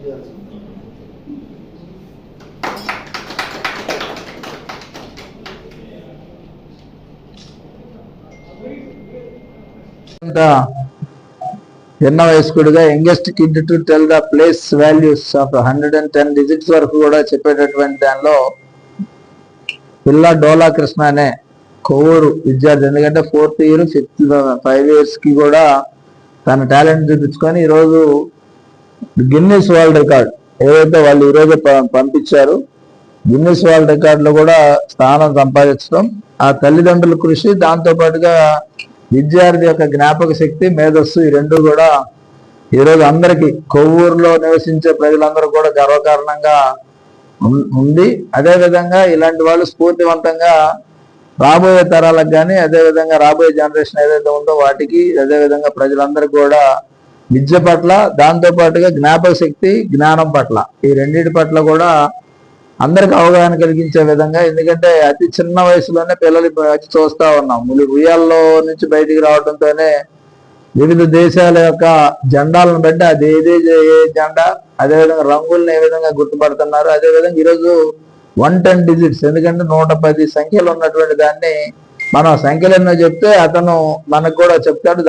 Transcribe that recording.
Accept వయస్కుడిగా youngest kid to tell the place values of hundred and ten digits వరకు కూడా చెప్పేటటువంటి దానిలో పిల్ల డోలా కృష్ణ అనే కొవ్వూరు విద్యార్థి. ఎందుకంటే ఫోర్త్ ఇయర్ ఫిఫ్త్ ఫైవ్ ఇయర్స్కి కూడా తన టాలెంట్ చూపించుకొని ఈరోజు గిన్నెస్ వరల్డ్ రికార్డ్ ఏదైతే వాళ్ళు ఈరోజు పంపించారు గిన్నెస్ వరల్డ్ రికార్డ్లో కూడా స్థానం సంపాదించడం ఆ తల్లిదండ్రుల కృషి దాంతో పాటుగా విద్యార్థి యొక్క జ్ఞాపక శక్తి మేధస్సు ఈ రెండు కూడా ఈరోజు అందరికీ కొవ్వూరులో నివసించే ప్రజలందరూ కూడా గర్వకారణంగా ఉం- ఉంది. అదేవిధంగా ఇలాంటి వాళ్ళు స్ఫూర్తివంతంగా రాబోయే తరాలకు కానీ అదే విధంగా రాబోయే జనరేషన్ ఏదైతే ఉందో వాటికి అదే విధంగా ప్రజలందరికీ కూడా విద్య పట్ల దాంతో పాటుగా జ్ఞాపక శక్తి జ్ఞానం పట్ల. ఈ రెండింటి పట్ల కూడా అందరికి అవగాహన కలిగించే విధంగా ఎందుకంటే అతి చిన్న వయసులోనే పిల్లలు వచ్చి చూస్తా ఉన్నాం. ములి ఉయ్యాల్లో నుంచి బయటికి రావడంతోనే వివిధ దేశాల యొక్క జెండాలను బట్టి అది ఏదే ఏ జెండా అదేవిధంగా రంగుల్ని ఏ విధంగా గుర్తుపడుతున్నారు అదేవిధంగా ఈరోజు వన్ టెన్ డిజిట్స్ ఎందుకంటే నూట పది సంఖ్యలు ఉన్నటువంటి దాన్ని మనం సంఖ్యలు ఎన్నో చెప్తే అతను మనకు కూడా చెప్తాడు.